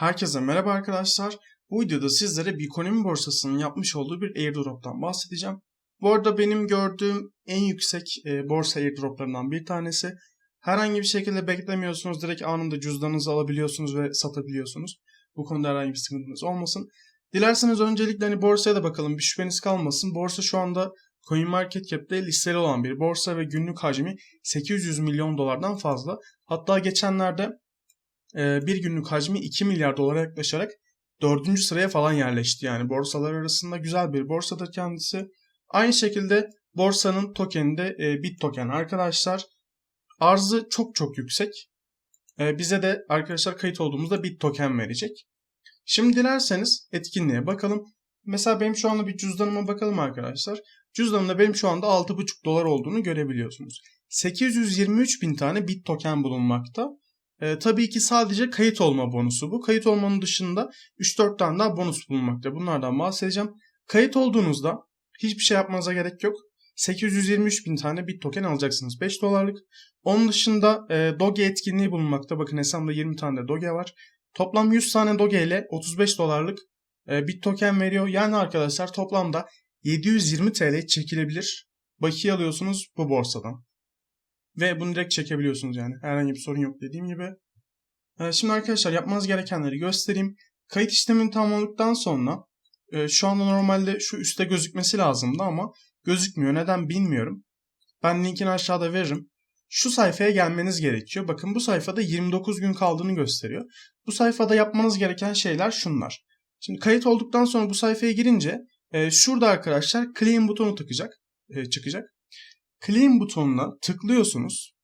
Herkese merhaba arkadaşlar. Bu videoda sizlere Bikonomi borsasının yapmış olduğu bir airdrop'tan bahsedeceğim. Bu arada benim gördüğüm en yüksek e, borsa airdroplarından bir tanesi. Herhangi bir şekilde beklemiyorsunuz. Direkt anında cüzdanınızı alabiliyorsunuz ve satabiliyorsunuz. Bu konuda herhangi bir sıkıntınız olmasın. Dilerseniz öncelikle hani borsaya da bakalım. Bir şüpheniz kalmasın. Borsa şu anda CoinMarketCap'te listeli olan bir borsa ve günlük hacmi 800 milyon dolardan fazla. Hatta geçenlerde bir günlük hacmi 2 milyar dolara yaklaşarak 4. sıraya falan yerleşti. Yani borsalar arasında güzel bir borsadır kendisi. Aynı şekilde borsanın tokeni de e, bit token arkadaşlar. Arzı çok çok yüksek. E, bize de arkadaşlar kayıt olduğumuzda bit token verecek. Şimdi dilerseniz etkinliğe bakalım. Mesela benim şu anda bir cüzdanıma bakalım arkadaşlar. Cüzdanımda benim şu anda 6,5 dolar olduğunu görebiliyorsunuz. 823 bin tane bit token bulunmakta. E, tabii ki sadece kayıt olma bonusu bu. Kayıt olmanın dışında 3-4 tane daha bonus bulunmakta. Bunlardan bahsedeceğim. Kayıt olduğunuzda hiçbir şey yapmanıza gerek yok. 823 bin tane bit token alacaksınız 5 dolarlık. Onun dışında e, Doge etkinliği bulunmakta. Bakın hesabımda 20 tane de Doge var. Toplam 100 tane Doge ile 35 dolarlık e, bit token veriyor. Yani arkadaşlar toplamda 720 TL çekilebilir. Bakiye alıyorsunuz bu borsadan. Ve bunu direkt çekebiliyorsunuz yani. Herhangi bir sorun yok dediğim gibi. Ee, şimdi arkadaşlar yapmanız gerekenleri göstereyim. Kayıt işlemini tamamladıktan sonra e, şu anda normalde şu üstte gözükmesi lazımdı ama gözükmüyor. Neden bilmiyorum. Ben linkini aşağıda veririm. Şu sayfaya gelmeniz gerekiyor. Bakın bu sayfada 29 gün kaldığını gösteriyor. Bu sayfada yapmanız gereken şeyler şunlar. Şimdi kayıt olduktan sonra bu sayfaya girince e, şurada arkadaşlar claim butonu tıkacak, e, çıkacak. Claim butonuna tıklıyorsunuz.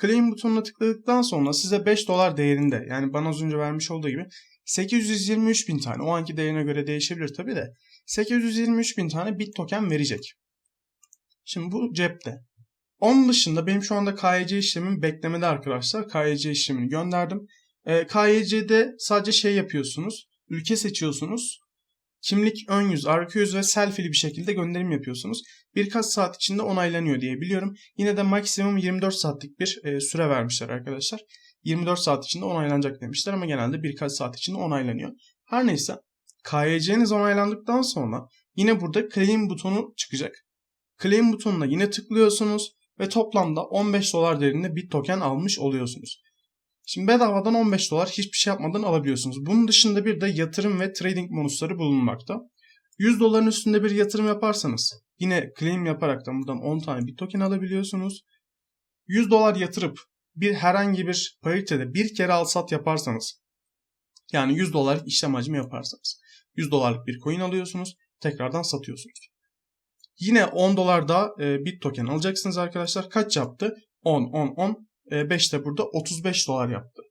Claim butonuna tıkladıktan sonra size 5 dolar değerinde yani bana az önce vermiş olduğu gibi 823 bin tane o anki değerine göre değişebilir tabi de 823 bin tane bit token verecek. Şimdi bu cepte. Onun dışında benim şu anda KYC işlemim beklemede arkadaşlar. KYC işlemini gönderdim. E, KYC'de sadece şey yapıyorsunuz. Ülke seçiyorsunuz. Kimlik ön yüz, arka yüz ve selfie'li bir şekilde gönderim yapıyorsunuz. Birkaç saat içinde onaylanıyor diye biliyorum. Yine de maksimum 24 saatlik bir e, süre vermişler arkadaşlar. 24 saat içinde onaylanacak demişler ama genelde birkaç saat içinde onaylanıyor. Her neyse KYC'niz onaylandıktan sonra yine burada claim butonu çıkacak. Claim butonuna yine tıklıyorsunuz ve toplamda 15 dolar değerinde bir token almış oluyorsunuz. Şimdi bedavadan 15 dolar hiçbir şey yapmadan alabiliyorsunuz. Bunun dışında bir de yatırım ve trading bonusları bulunmakta. 100 doların üstünde bir yatırım yaparsanız yine claim yaparak da buradan 10 tane bir token alabiliyorsunuz. 100 dolar yatırıp bir herhangi bir paritede bir kere al sat yaparsanız yani 100 dolarlık işlem hacmi yaparsanız 100 dolarlık bir coin alıyorsunuz tekrardan satıyorsunuz. Yine 10 dolar daha e, bit token alacaksınız arkadaşlar. Kaç yaptı? 10, 10, 10. 5 de burada 35 dolar yaptı.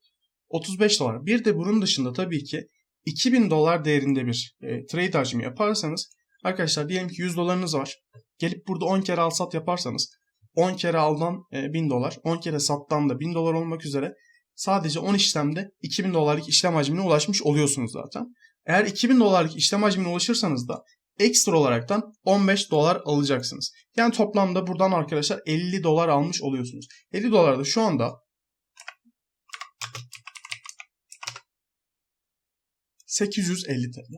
35 dolar. Bir de bunun dışında tabii ki 2000 dolar değerinde bir e, trade hacmi yaparsanız arkadaşlar diyelim ki 100 dolarınız var. Gelip burada 10 kere al sat yaparsanız 10 kere aldan e, 1000 dolar, 10 kere sattan da 1000 dolar olmak üzere sadece 10 işlemde 2000 dolarlık işlem hacmine ulaşmış oluyorsunuz zaten. Eğer 2000 dolarlık işlem hacmine ulaşırsanız da ekstra olaraktan 15 dolar alacaksınız. Yani toplamda buradan arkadaşlar 50 dolar almış oluyorsunuz. 50 dolar da şu anda 850 TL.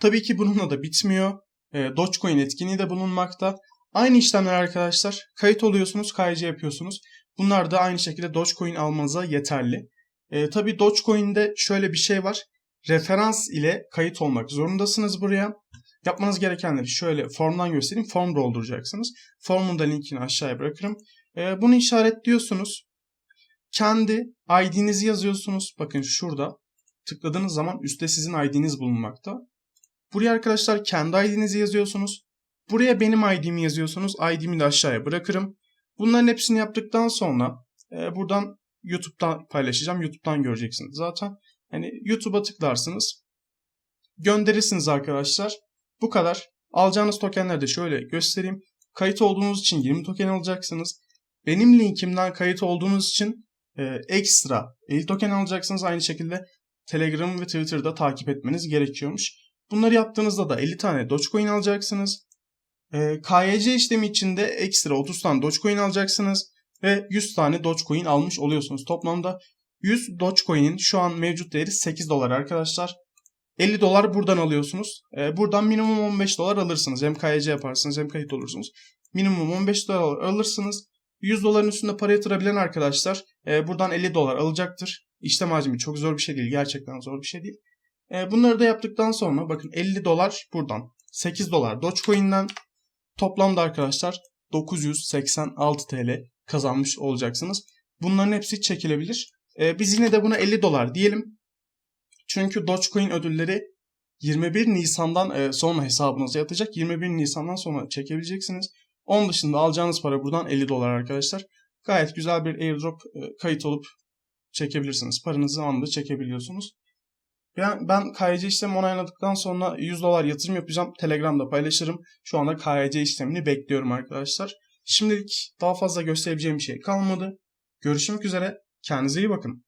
Tabii ki bununla da bitmiyor. E, Dogecoin etkinliği de bulunmakta. Aynı işlemler arkadaşlar. Kayıt oluyorsunuz, KYC yapıyorsunuz. Bunlar da aynı şekilde Dogecoin almanıza yeterli. E, tabii Dogecoin'de şöyle bir şey var. Referans ile kayıt olmak zorundasınız buraya. Yapmanız gerekenleri şöyle formdan göstereyim. Form dolduracaksınız. Formun da linkini aşağıya bırakırım. E, bunu işaretliyorsunuz. Kendi ID'nizi yazıyorsunuz. Bakın şurada tıkladığınız zaman üstte sizin ID'niz bulunmakta. Buraya arkadaşlar kendi ID'nizi yazıyorsunuz. Buraya benim ID'mi yazıyorsunuz. ID'mi de aşağıya bırakırım. Bunların hepsini yaptıktan sonra e, buradan YouTube'dan paylaşacağım. YouTube'dan göreceksiniz zaten. Yani YouTube'a tıklarsınız. Gönderirsiniz arkadaşlar. Bu kadar. Alacağınız tokenleri de şöyle göstereyim. Kayıt olduğunuz için 20 token alacaksınız. Benim linkimden kayıt olduğunuz için e, ekstra 50 token alacaksınız. Aynı şekilde Telegram ve Twitter'da takip etmeniz gerekiyormuş. Bunları yaptığınızda da 50 tane Dogecoin alacaksınız. E, KYC işlemi için de ekstra 30 tane Dogecoin alacaksınız. Ve 100 tane Dogecoin almış oluyorsunuz. Toplamda 100 Dogecoin'in şu an mevcut değeri 8 dolar arkadaşlar. 50 dolar buradan alıyorsunuz. Ee, buradan minimum 15 dolar alırsınız. Hem KYC yaparsınız hem kayıt olursunuz. Minimum 15 dolar alırsınız. 100 doların üstünde para yatırabilen arkadaşlar e, buradan 50 dolar alacaktır. İşlem hacmi çok zor bir şey değil. Gerçekten zor bir şey değil. E, bunları da yaptıktan sonra bakın 50 dolar buradan. 8 dolar Dogecoin'den toplamda arkadaşlar 986 TL kazanmış olacaksınız. Bunların hepsi çekilebilir. E, biz yine de buna 50 dolar diyelim. Çünkü Dogecoin ödülleri 21 Nisan'dan e, sonra hesabınıza yatacak. 21 Nisan'dan sonra çekebileceksiniz. Onun dışında alacağınız para buradan 50 dolar arkadaşlar. Gayet güzel bir airdrop e, kayıt olup çekebilirsiniz. Paranızı anında çekebiliyorsunuz. Ben, ben KYC işlemi onayladıktan sonra 100 dolar yatırım yapacağım. Telegram'da paylaşırım. Şu anda KYC işlemini bekliyorum arkadaşlar. Şimdilik daha fazla gösterebileceğim bir şey kalmadı. Görüşmek üzere. Kendinize iyi bakın.